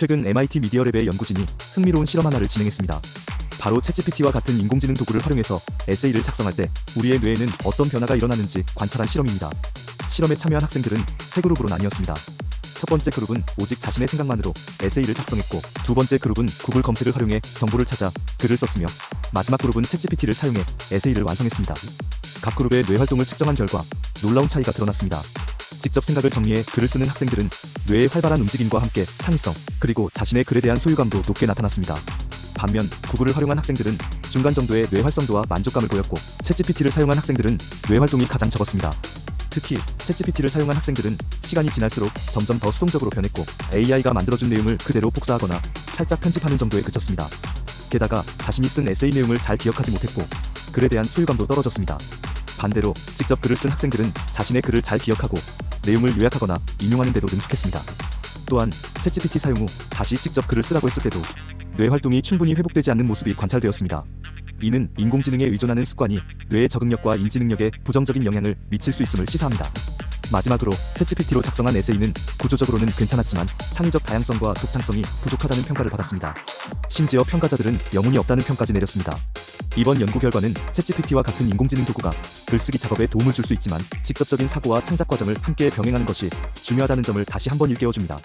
최근 MIT 미디어랩의 연구진이 흥미로운 실험 하나를 진행했습니다. 바로 챗GPT와 같은 인공지능 도구를 활용해서 에세이를 작성할 때 우리의 뇌에는 어떤 변화가 일어나는지 관찰한 실험입니다. 실험에 참여한 학생들은 세 그룹으로 나뉘었습니다. 첫 번째 그룹은 오직 자신의 생각만으로 에세이를 작성했고 두 번째 그룹은 구글 검색을 활용해 정보를 찾아 글을 썼으며 마지막 그룹은 챗GPT를 사용해 에세이를 완성했습니다. 각 그룹의 뇌 활동을 측정한 결과 놀라운 차이가 드러났습니다. 직접 생각을 정리해 글을 쓰는 학생들은 뇌의 활발한 움직임과 함께 창의성 그리고 자신의 글에 대한 소유감도 높게 나타났습니다. 반면 구글을 활용한 학생들은 중간 정도의 뇌 활성도와 만족감을 보였고 챗GPT를 사용한 학생들은 뇌 활동이 가장 적었습니다. 특히 챗GPT를 사용한 학생들은 시간이 지날수록 점점 더 수동적으로 변했고 AI가 만들어준 내용을 그대로 복사하거나 살짝 편집하는 정도에 그쳤습니다. 게다가 자신이 쓴 에세이 내용을 잘 기억하지 못했고 글에 대한 소유감도 떨어졌습니다. 반대로 직접 글을 쓴 학생들은 자신의 글을 잘 기억하고 내용을 요약하거나 인용하는 데도 능숙했습니다. 또한 챗GPT 사용 후 다시 직접 글을 쓰라고 했을 때도 뇌 활동이 충분히 회복되지 않는 모습이 관찰되었습니다. 이는 인공지능에 의존하는 습관이 뇌의 적응력과 인지 능력에 부정적인 영향을 미칠 수 있음을 시사합니다. 마지막으로 챗GPT로 작성한 에세이는 구조적으로는 괜찮았지만 창의적 다양성과 독창성이 부족하다는 평가를 받았습니다. 심지어 평가자들은 영혼이 없다는 평까지 내렸습니다. 이번 연구 결과는 챗GPT와 같은 인공지능 도구가 글쓰기 작업에 도움을 줄 수 있지만 직접적인 사고와 창작 과정을 함께 병행하는 것이 중요하다는 점을 다시 한번 일깨워줍니다.